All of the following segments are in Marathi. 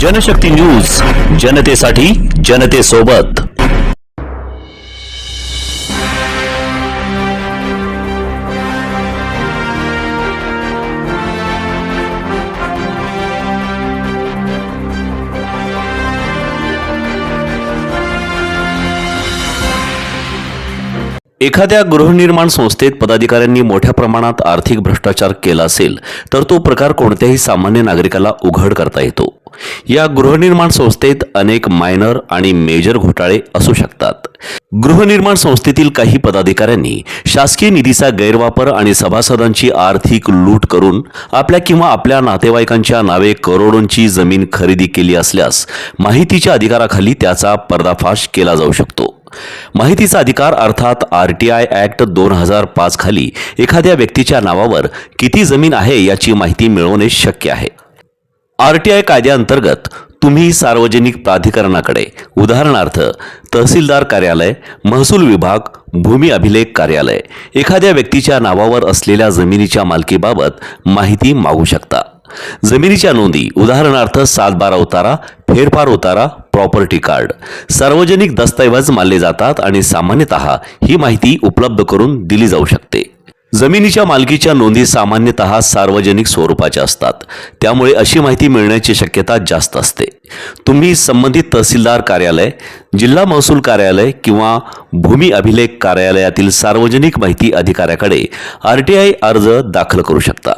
जनशक्ती न्यूज जनतेसाठी जनतेसोबत. एखाद्या गृहनिर्माण संस्थेत पदाधिकाऱ्यांनी मोठ्या प्रमाणात आर्थिक भ्रष्टाचार केला असेल तर तो प्रकार कोणत्याही सामान्य नागरिकाला उघड करता येतो. या गृहनिर्माण संस्थेत अनेक मायनर आणि मेजर घोटाळे असू शकतात. गृहनिर्माण संस्थेतील काही पदाधिकाऱ्यांनी शासकीय निधीचा गैरवापर आणि सभासदांची आर्थिक लूट करून आपल्या किंवा आपल्या नातेवाईकांच्या नावे करोडोंची जमीन खरेदी केली असल्यास माहितीच्या अधिकाराखाली त्याचा पर्दाफाश केला जाऊ शकतो. माहितीचा अधिकार अर्थात आर टी आय ॲक्ट दोन हजार पाच खाली एखाद्या व्यक्तीच्या नावावर किती जमीन आहे याची माहिती मिळवणे शक्य आहे. आर टी आय कायद्याअंतर्गत तुम्ही सार्वजनिक प्राधिकरणाकडे उदाहरणार्थ तहसीलदार कार्यालय महसूल विभाग भूमी अभिलेख कार्यालय एखाद्या व्यक्तीच्या नावावर असलेल्या जमिनीच्या मालकीबाबत माहिती मागू शकता. जमिनीच्या नोंदी उदाहरणार्थ सात बारा उतारा फेरफार उतारा प्रॉपर्टी कार्ड. सार्वजनिक दस्तऐवज मानले जातात आणि सामान्यतः ही माहिती उपलब्ध करून दिली जाऊ शकते. जमिनीच्या मालकीच्या नोंदी सामान्यतः सार्वजनिक स्वरूपाच्या असतात. त्यामुळे अशी माहिती मिळण्याची शक्यता जास्त असते. तुम्ही संबंधित तहसीलदार कार्यालय जिल्हा महसूल कार्यालय किंवा भूमी अभिलेख कार्यालयातील सार्वजनिक माहिती अधिकाऱ्याकडे आर टी आय अर्ज दाखल करू शकता.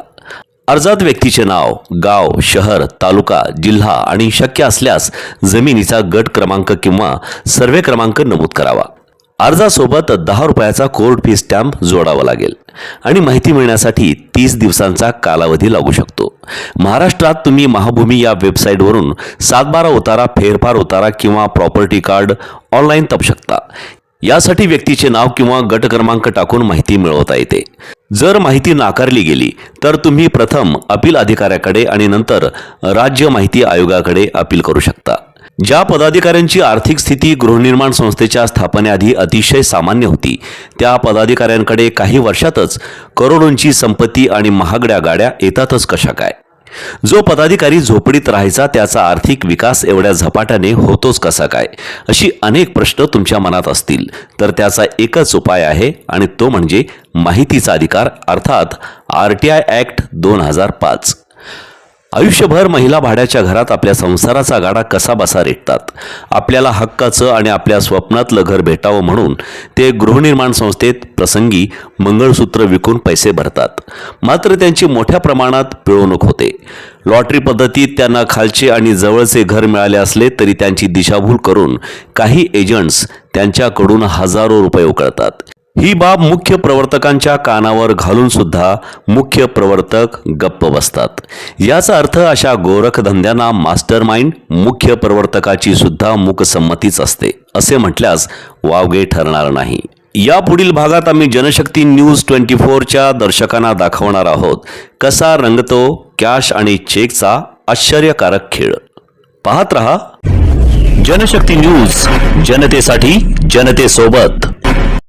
अर्जात व्यक्तीचे नाव गाव शहर तालुका जिल्हा आणि शक्य असल्यास जमिनीचा गट क्रमांक किंवा सर्वे क्रमांक नमूद करावा. अर्जासोबत दहा रुपयाचा कोर्ट फी स्टॅम्प जोडावा लागेल. आणि माहिती मिळण्यासाठी तीस दिवसांचा कालावधी लागू शकतो. महाराष्ट्रात तुम्ही महाभूमी या वेबसाईटवरून सातबारा उतारा फेरफार उतारा किंवा प्रॉपर्टी कार्ड ऑनलाईन तप शकता. यासाठी व्यक्तीचे नाव किंवा गट क्रमांक टाकून माहिती मिळवता येते. जर माहिती नाकारली गेली तर तुम्ही प्रथम अपील अधिकाऱ्याकडे आणि नंतर राज्य माहिती आयोगाकडे अपील करू शकता. ज्या पदाधिकाऱ्यांची आर्थिक स्थिती गृहनिर्माण संस्थेच्या स्थापनेआधी अतिशय सामान्य होती त्या पदाधिकाऱ्यांकडे काही वर्षातच करोडोंची संपत्ती आणि महागड्या गाड्या येतातच कशा काय? जो पदाधिकारी झोपडीत राहायचा त्याचा आर्थिक विकास एवढ्या झपाट्याने होतोच कसा काय? अशी अनेक प्रश्न तुमच्या मनात असतील. तर त्याचा एकच उपाय आहे आणि तो म्हणजे माहितीचा अधिकार अर्थात आर टी आय ॲक्ट दोन हजार पाच. आयुष्यभर महिला भाड्याच्या घरात आपल्या संसाराचा गाडा कसा बसा रेटतात? आपल्याला हक्काचं आणि आपल्या स्वप्नातलं घर भेटावं म्हणून ते गृहनिर्माण संस्थेत प्रसंगी मंगळसूत्र विकून पैसे भरतात. मात्र त्यांची मोठ्या प्रमाणात पिळवणूक होते. लॉटरी पद्धतीत त्यांना खालचे आणि जवळचे घर मिळाले असले तरी त्यांची दिशाभूल करून काही एजंट्स त्यांच्याकडून हजारो रुपये उकळतात. ही बाब मुख्य प्रवर्तकांच्या कानावर घालून सुद्धा मुख्य प्रवर्तक गप्प बसतात. याचा अर्थ अशा गोरखधंद्यांना मास्टर माइंड मुख्य प्रवर्तकाची सुद्धा मुकसंमतीच असते असे म्हटल्यास वावगे ठरणार नाही. या पुढील भागात आम्ही जनशक्ती न्यूज ट्वेंटी फोरच्या दर्शकांना दाखवणार आहोत कसा रंगतो कॅश आणि चेकचा आश्चर्यकारक खेळ. पाहत रहा. जनशक्ती न्यूज जनतेसाठी जनतेसोबत.